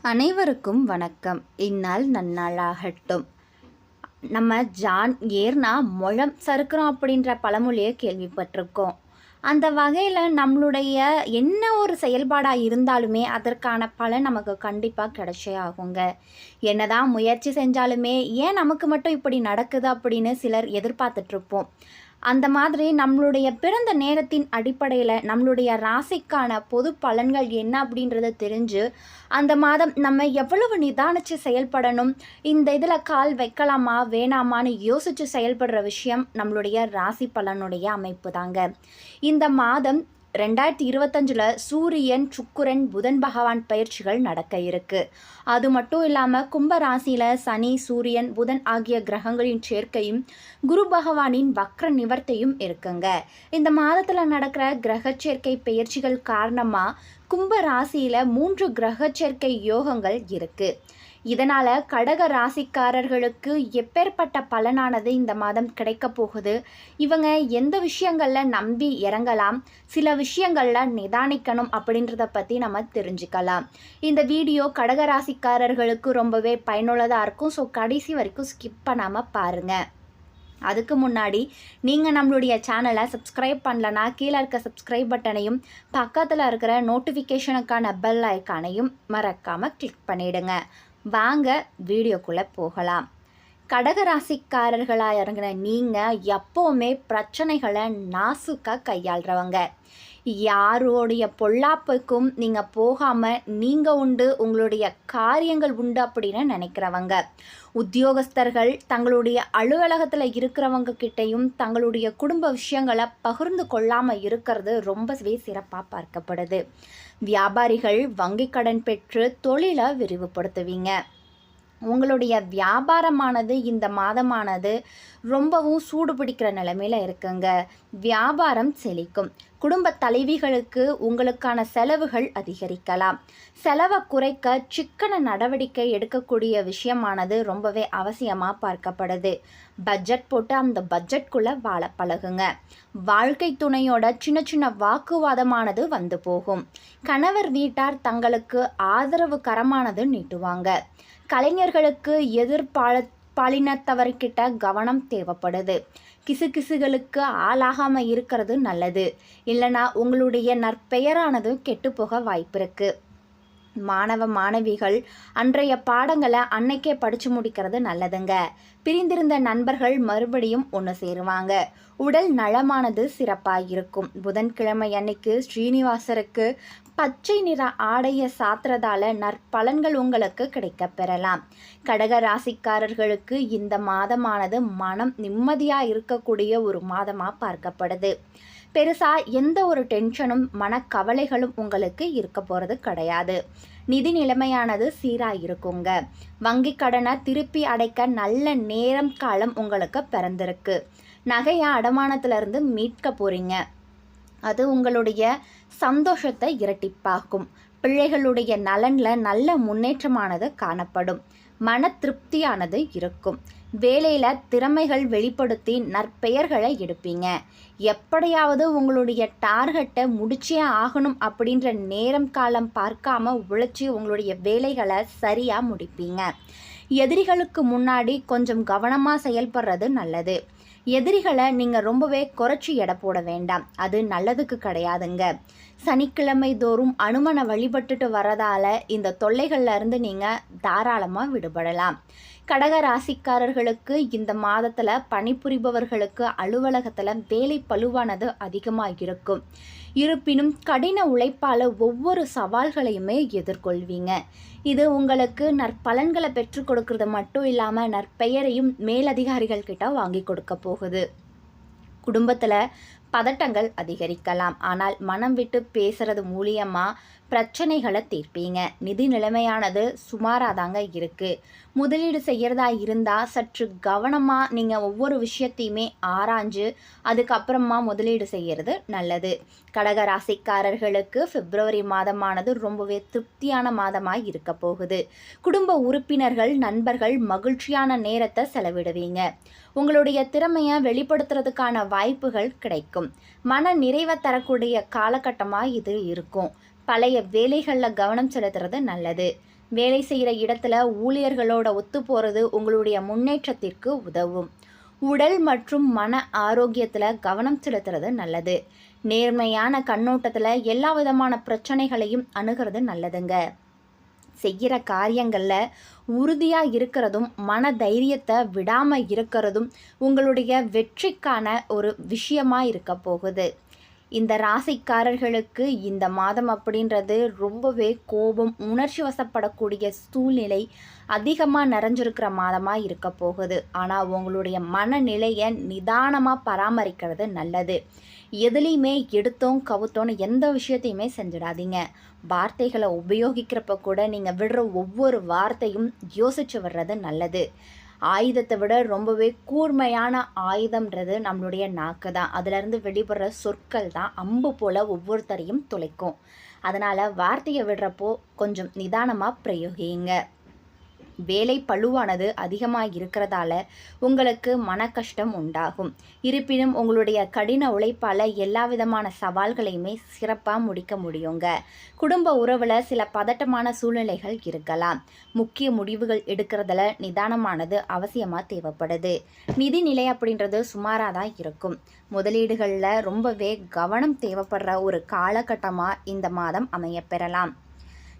அனைவருக்கும் வணக்கம். இந்நாள் நன்னாளாகட்டும். நம்ம ஜான் ஏர்னா முழம் சறுக்கிறோம் அப்படின்ற பழமொழியை கேள்விப்பட்டிருக்கோம். அந்த வகையில் நம்மளுடைய என்ன ஒரு செயல்பாடாக இருந்தாலுமே அதற்கான பலன் நமக்கு கண்டிப்பாக கிடைச்சே ஆகுங்க. என்னதான் முயற்சி செஞ்சாலுமே ஏன் நமக்கு மட்டும் இப்படி நடக்குது அப்படின்னு சிலர் எதிர்பார்த்துட்ருப்போம் அந்த மாதிரி நம்மளுடைய பிறந்த நேரத்தின் அடிப்படையில் நம்மளுடைய ராசிக்கான பொது பலன்கள் என்ன அப்படின்றத தெரிஞ்சு அந்த மாதம் நம்ம எவ்வளவு நிதானித்து செயல்படணும் இந்த இதில் கால் வைக்கலாமா வேணாமான்னு யோசித்து செயல்படுற விஷயம் நம்மளுடைய ராசி பலனுடைய அமைப்பு தாங்க. இந்த மாதம் ரெண்டாயிரத்தி இருபத்தஞ்சில் சூரியன் சுக்குரன் புதன் பகவான் பயிற்சிகள் நடக்க இருக்கு. அது மட்டும் இல்லாமல் கும்ப ராசியில் சனி சூரியன் புதன் ஆகிய கிரகங்களின் சேர்க்கையும் குரு பகவானின் வக்ர நிவர்த்தையும் இருக்குங்க. இந்த மாதத்தில் நடக்கிற கிரக சேர்க்கை பயிற்சிகள் காரணமாக கும்ப ராசியில் மூன்று கிரக சேர்க்கை யோகங்கள் இருக்குது இதனால் கடக ராசிக்காரர்களுக்கு எப்பேற்பட்ட பலனானது இந்த மாதம் கிடைக்க போகுது? இவங்க எந்த விஷயங்களில் நம்பி இறங்கலாம்? சில விஷயங்களில் நிதானிக்கணும் அப்படின்றத பற்றி நம்ம தெரிஞ்சுக்கலாம். இந்த வீடியோ கடக ராசிக்காரர்களுக்கு ரொம்பவே பயனுள்ளதாக இருக்கும். ஸோ கடைசி வரைக்கும் ஸ்கிப் பண்ணாமல் பாருங்கள் அதுக்கு முன்னாடி நீங்கள் நம்மளுடைய சேனலை சப்ஸ்கிரைப் பண்ணலனா கீழே இருக்க சப்ஸ்கிரைப் பட்டனையும் பக்கத்தில் இருக்கிற நோட்டிஃபிகேஷனுக்கான பெல் ஐக்கானையும் மறக்காமல் கிளிக் பண்ணிவிடுங்க வாங்க வீடியோக்குள்ளே போகலாம். கடகராசிக்காரர்களாக இறங்கின நீங்கள் எப்போவுமே பிரச்சனைகளை நாசுக்காக கையாளுறவங்க. யாரோடைய பொல்லாப்புக்கும் நீங்கள் போகாமல் நீங்கள் உண்டு உங்களுடைய காரியங்கள் உண்டு அப்படின்னு நினைக்கிறவங்க. உத்தியோகஸ்தர்கள் தங்களுடைய அலுவலகத்தில் இருக்கிறவங்க கிட்டையும் தங்களுடைய குடும்ப விஷயங்களை பகிர்ந்து கொள்ளாமல் இருக்கிறது ரொம்பவே சிறப்பாக பார்க்கப்படுது. வியாபாரிகள் வங்கி கடன் பெற்று தொழிலை விரிவுபடுத்துவீங்க. உங்களுடைய வியாபாரமானது இந்த மாதமானது ரொம்பவும் சூடு பிடிக்கிற நிலைமையில் இருக்குங்க. வியாபாரம் செழிக்கும். குடும்ப தலைவிகளுக்கு உங்களுக்கான செலவுகள் அதிகரிக்கலாம். செலவை குறைக்க சிக்கன நடவடிக்கை எடுக்கக்கூடிய விஷயமானது ரொம்பவே அவசியமாக பார்க்கப்படுது. பட்ஜெட் போட்டு அந்த பட்ஜெட்குள்ளே வாழ பழகுங்க. வாழ்க்கை துணையோட சின்ன சின்ன வாக்குவாதமானது வந்து போகும். கணவர் வீட்டார் தங்களுக்கு ஆதரவு கரமானது நீட்டுவாங்க. கலைஞர்களுக்கு எதிர்பால பாலினத்தவர்கிட்ட கவனம் தேவைப்படுது. கிசுகிசுகளுக்கு ஆளாகாமல் இருக்கிறது நல்லது. இல்லைனா உங்களுடைய நற்பெயரானது கெட்டுப்போக வாய்ப்பு இருக்குது மாணவ மாணவிகள் அன்றைய பாடங்களை அன்னைக்கே படித்து முடிக்கிறது நல்லதுங்க. பிரிந்திருந்த நண்பர்கள் மறுபடியும் ஒன்று சேருவாங்க. உடல் நலமானது சிறப்பாக இருக்கும் புதன்கிழமை அன்னைக்கு ஸ்ரீனிவாசருக்கு பச்சை நிற ஆடைய சாத்துறதால நற்பலன்கள் உங்களுக்கு கிடைக்க பெறலாம். கடக ராசிக்காரர்களுக்கு இந்த மாதமானது மனம் நிம்மதியாக இருக்கக்கூடிய ஒரு மாதமாக பார்க்கப்படுது. பெருசாக எந்த ஒரு டென்ஷனும் மனக்கவலைகளும் உங்களுக்கு இருக்க போகிறது கிடையாது. நிதி நிலைமையானது சீராக இருக்குங்க. வங்கி கடனை திருப்பி அடைக்க நல்ல நேரம் காலம் உங்களுக்கு பிறந்திருக்கு. நகையை அடமானத்திலிருந்து மீட்க போகிறீங்க அது உங்களுடைய சந்தோஷத்தை இரட்டிப்பாக்கும். பிள்ளைகளுடைய நலனில் நல்ல முன்னேற்றமானது காணப்படும். மன திருப்தியானது இருக்கும். வேலையில் திறமைகள் வெளிப்படுத்தி நற்பெயர்களை எடுப்பீங்க. எப்படியாவது உங்களுடைய டார்கெட்டை முடிச்சே ஆகணும் அப்படின்ற நேரம் காலம் பார்க்காம உழைச்சி உங்களுடைய வேலைகளை சரியாக முடிப்பீங்க. எதிரிகளுக்கு முன்னாடி கொஞ்சம் கவனமாக செயல்படுறது நல்லது. எதிரிகளை நீங்கள் ரொம்பவே குறைச்சி எடை போட வேண்டாம். அது நல்லதுக்கு கிடையாதுங்க. சனிக்கிழமை தோறும் அனுமனை வழிபட்டுட்டு வரதால இந்த தொல்லைகள்ல இருந்து நீங்கள் தாராளமாக விடுபடலாம். கடக ராசிக்காரர்களுக்கு இந்த மாதத்தில் பணிபுரிபவர்களுக்கு அலுவலகத்தில் வேலை பழுவானது அதிகமாக இருக்கும். இருப்பினும் கடின உழைப்பால் ஒவ்வொரு சவால்களையுமே எதிர்கொள்வீங்க. இது உங்களுக்கு நற்பலன்களை பெற்றுக் கொடுக்கறது மட்டும் இல்லாமல் நற்பெயரையும் மேலதிகாரிகள் கிட்ட வாங்கி கொடுக்க போகுது. குடும்பத்தில் பதட்டங்கள் அதிகரிக்கலாம். ஆனால் மனம் விட்டு பேசுறது மூலியமாக பிரச்சனைகளை தீர்ப்பீங்க. நிதி நிலைமையானது சுமாராக தாங்க இருக்குது முதலீடு செய்கிறதா இருந்தால் சற்று கவனமாக நீங்கள் ஒவ்வொரு விஷயத்தையுமே ஆராய்ஞ்சு அதுக்கப்புறமா முதலீடு செய்கிறது நல்லது. கடக ராசிக்காரர்களுக்கு பிப்ரவரி மாதமானது ரொம்பவே திருப்தியான மாதமாக இருக்க போகுது. குடும்ப உறுப்பினர்கள் நண்பர்கள் மகிழ்ச்சியான நேரத்தை செலவிடுவீங்க. உங்களுடைய திறமையை வெளிப்படுத்துறதுக்கான வாய்ப்புகள் கிடைக்கும். மன நிறைவை தரக்கூடிய காலகட்டமாக இது இருக்கும். பழைய வேலைகளில் கவனம் செலுத்துறது நல்லது. வேலை செய்கிற இடத்துல ஊழியர்களோட ஒத்து போகிறது உங்களுடைய முன்னேற்றத்திற்கு உதவும். உடல் மற்றும் மன ஆரோக்கியத்தில் கவனம் செலுத்துறது நல்லது. நேர்மையான கண்ணோட்டத்தில் எல்லா விதமான பிரச்சனைகளையும் அணுகிறது நல்லதுங்க. செய்கிற காரியங்களில் உறுதியாக இருக்கிறதும் மன தைரியத்தை விடாமல் இருக்கிறதும் உங்களுடைய வெற்றிக்கான ஒரு விஷயமாக இருக்க போகுது. இந்த ராசிக்காரர்களுக்கு இந்த மாதம் அப்படின்றது ரொம்பவே கோபம் உணர்ச்சி வசப்படக்கூடிய சூழ்நிலை அதிகமாக நிறைஞ்சிருக்கிற மாதமாக இருக்க போகுது. ஆனால் உங்களுடைய மனநிலையை நிதானமாக பராமரிக்கிறது நல்லது. எதுலேயுமே எடுத்தோம் கவுத்தோன்னு எந்த விஷயத்தையுமே செஞ்சிடாதீங்க. வார்த்தைகளை உபயோகிக்கிறப்ப கூட நீங்கள் விடுற ஒவ்வொரு வார்த்தையும் யோசிச்சு விடுறது நல்லது. ஆயுதத்தை விட ரொம்பவே கூர்மையான ஆயுதம்ன்றது நம்மளுடைய நாக்கு தான் அதுலேருந்து வெளிப்படுற சொற்கள் தான் அம்பு போல் ஒவ்வொருத்தரையும் துளைக்கும் அதனால் வார்த்தையை விடுறப்போ கொஞ்சம் நிதானமாக பிரயோகிங்க வேலை பழுவானது அதிகமாக இருக்கிறதால உங்களுக்கு மன கஷ்டம் உண்டாகும். இருப்பினும் உங்களுடைய கடின உழைப்பால் எல்லா விதமான சவால்களையுமே சிறப்பாக முடிக்க முடியுங்க. குடும்ப உறவில் சில பதட்டமான சூழ்நிலைகள் இருக்கலாம். முக்கிய முடிவுகள் எடுக்கிறதுல நிதானமானது அவசியமாக தேவைப்படுது. நிதிநிலை அப்படின்றது சுமாராக தான் இருக்கும். முதலீடுகளில் ரொம்பவே கவனம் தேவைப்படுற ஒரு காலகட்டமாக இந்த மாதம் அமையப்பெறலாம்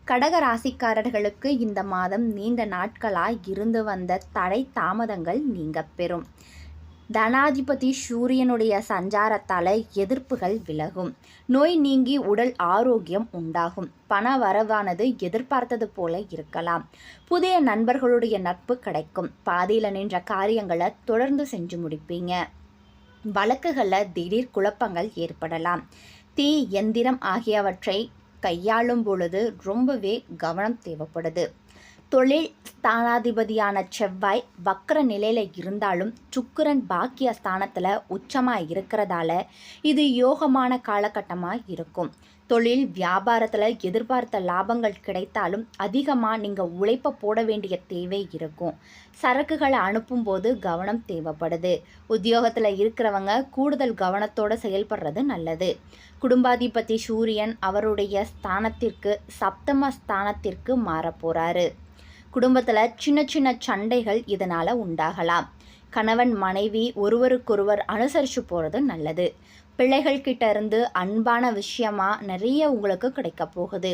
கடக ராசிக்காரர்களுக்கு இந்த மாதம் நீண்ட நாட்களாய் இருந்து வந்த தடை தாமதங்கள் நீங்க பெறும் தனாதிபதி சூரியனுடைய சஞ்சாரத்தால் எதிர்ப்புகள் விலகும். நோய் நீங்கி உடல் ஆரோக்கியம் உண்டாகும். பண வரவானது எதிர்பார்த்தது போல இருக்கலாம். புதிய நண்பர்களுடைய நட்பு கிடைக்கும். பாதியில் நின்ற காரியங்களை தொடர்ந்து செஞ்சு முடிப்பீங்க. வழக்குகளில் திடீர் குழப்பங்கள் ஏற்படலாம். தீ எந்திரம் ஆகியவற்றை கையாளும் பொழுது ரொம்பவே கவனம் தேவைப்படுது. தொழில் ஸ்தானாதிபதியான செவ்வாய் வக்கர நிலையில் இருந்தாலும் சுக்கரன் பாக்கிய ஸ்தானத்தில் உச்சமாக இருக்கிறதால இது யோகமான காலகட்டமாக இருக்கும். தொழில் வியாபாரத்தில் எதிர்பார்த்த லாபங்கள் கிடைத்தாலும் அதிகமாக நீங்கள் உழைப்ப போட வேண்டிய தேவை இருக்கும். சரக்குகளை அனுப்பும்போது கவனம் தேவைப்படுது. உத்தியோகத்தில் இருக்கிறவங்க கூடுதல் கவனத்தோடு செயல்படுறது நல்லது. குடும்பாதிபதி சூரியன் அவருடைய ஸ்தானத்திற்கு சப்தம ஸ்தானத்திற்கு மாறப்போகிறாரு குடும்பத்தில் சின்ன சின்ன சண்டைகள் இதனால் உண்டாகலாம். கணவன் மனைவி ஒருவருக்கொருவர் அனுசரித்து போகிறது நல்லது. பிள்ளைகள் கிட்ட இருந்து அன்பான விஷயமா நிறைய உங்களுக்கு கிடைக்க போகுது.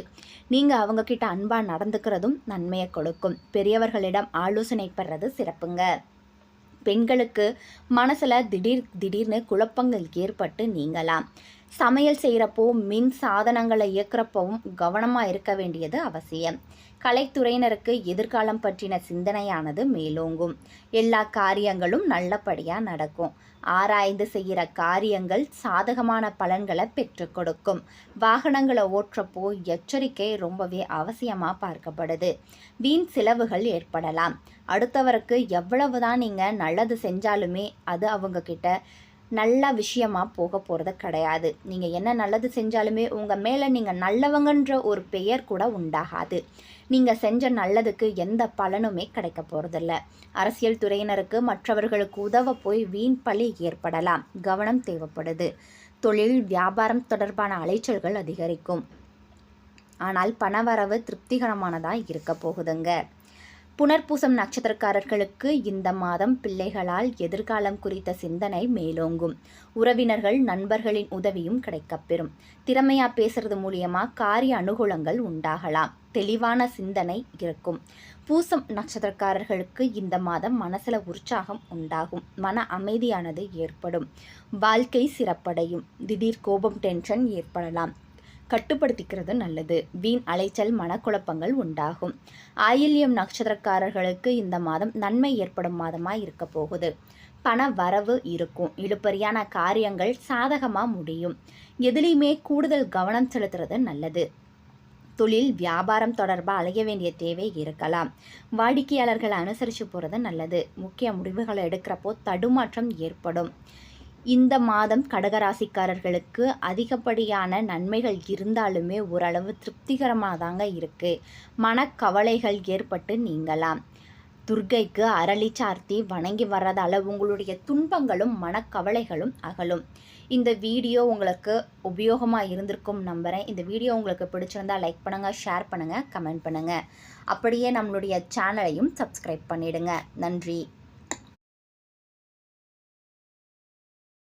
நீங்கள் அவங்க கிட்ட அன்பாக நடந்துக்கிறதும் நன்மையை கொடுக்கும். பெரியவர்களிடம் ஆலோசனை பெறது சிறப்புங்க. பெண்களுக்கு மனசில் திடீர் திடீர்னு குழப்பங்கள் ஏற்பட்டு நீங்கலாம். சமையல் செய்கிறப்போ மின் சாதனங்களை இயக்கிறப்பவும் கவனமாக இருக்க வேண்டியது அவசியம். கலைத்துறையினருக்கு எதிர்காலம் பற்றின சிந்தனையானது மேலோங்கும். எல்லா காரியங்களும் நல்லபடியாக நடக்கும். ஆராய்ந்து செய்கிற காரியங்கள் சாதகமான பலன்களை பெற்று கொடுக்கும். வாகனங்களை ஓட்டுறப்போ எச்சரிக்கை ரொம்பவே அவசியமாக பார்க்கப்படுது. வீண் செலவுகள் ஏற்படலாம். அடுத்தவருக்கு எவ்வளவுதான் நீங்கள் நல்லது செஞ்சாலுமே அது அவங்கக்கிட்ட நல்ல விஷயமாக போக போகிறது கிடையாது. நீங்கள் என்ன நல்லது செஞ்சாலுமே உங்கள் மேலே நீங்கள் நல்லவங்கன்ற ஒரு பெயர் கூட உண்டாகாது. நீங்கள் செஞ்ச நல்லதுக்கு எந்த பலனுமே கிடைக்க போகிறதில்ல அரசியல் துறையினருக்கு மற்றவர்களுக்கு உதவ போய் வீண் பழி ஏற்படலாம். கவனம் தேவைப்படுது. தொழில் வியாபாரம் தொடர்பான அலைச்சல்கள் அதிகரிக்கும். ஆனால் பணவரவு திருப்திகரமானதாக இருக்க போகுதுங்க. புனர்பூசம் நட்சத்திரக்காரர்களுக்கு இந்த மாதம் பிள்ளைகளால் எதிர்காலம் குறித்த சிந்தனை மேலோங்கும். உறவினர்கள் நண்பர்களின் உதவியும் கிடைக்கப்பெறும். திறமையா பேசுறது மூலியமா காரிய அனுகூலங்கள் உண்டாகலாம். தெளிவான சிந்தனை இருக்கும். பூசம் நட்சத்திரக்காரர்களுக்கு இந்த மாதம் மனசில் உற்சாகம் உண்டாகும். மன அமைதியானது ஏற்படும். வாழ்க்கை சிறப்படையும். திடீர் கோபம் டென்ஷன் ஏற்படலாம். கட்டுப்படுத்திக்கிறது நல்லது. வீண் அலைச்சல் மனக்குழப்பங்கள் உண்டாகும். ஆயில்யம் நட்சத்திரக்காரர்களுக்கு இந்த மாதம் நன்மை ஏற்படும் மாதமாக இருக்க போகுது. பண வரவு இருக்கும். இழுப்பறியான காரியங்கள் சாதகமாக முடியும். எதுலேயுமே கூடுதல் கவனம் செலுத்துறது நல்லது. தொழில் வியாபாரம் தொடர்பாக அலைய வேண்டிய தேவை இருக்கலாம். வாடிக்கையாளர்களை அனுசரித்து போகிறது நல்லது. முக்கிய முடிவுகளை எடுக்கிறப்போ தடுமாற்றம் ஏற்படும். இந்த மாதம் கடகராசிக்காரர்களுக்கு அதிகப்படியான நன்மைகள் இருந்தாலுமே ஓரளவு திருப்திகரமாக தாங்க இருக்குது மனக்கவலைகள் ஏற்பட்டு நீங்கலாம். துர்க்கைக்கு அரளி சார்த்தி வணங்கி வர்றதால உங்களுடைய துன்பங்களும் மனக்கவலைகளும் அகலும். இந்த வீடியோ உங்களுக்கு உபயோகமாக இருந்திருக்கும் நம்புகிறேன் இந்த வீடியோ உங்களுக்கு பிடிச்சிருந்தா லைக் பண்ணுங்கள் ஷேர் பண்ணுங்கள் கமெண்ட் பண்ணுங்கள் அப்படியே நம்மளுடைய சேனலையும் சப்ஸ்கிரைப் பண்ணிவிடுங்க நன்றி.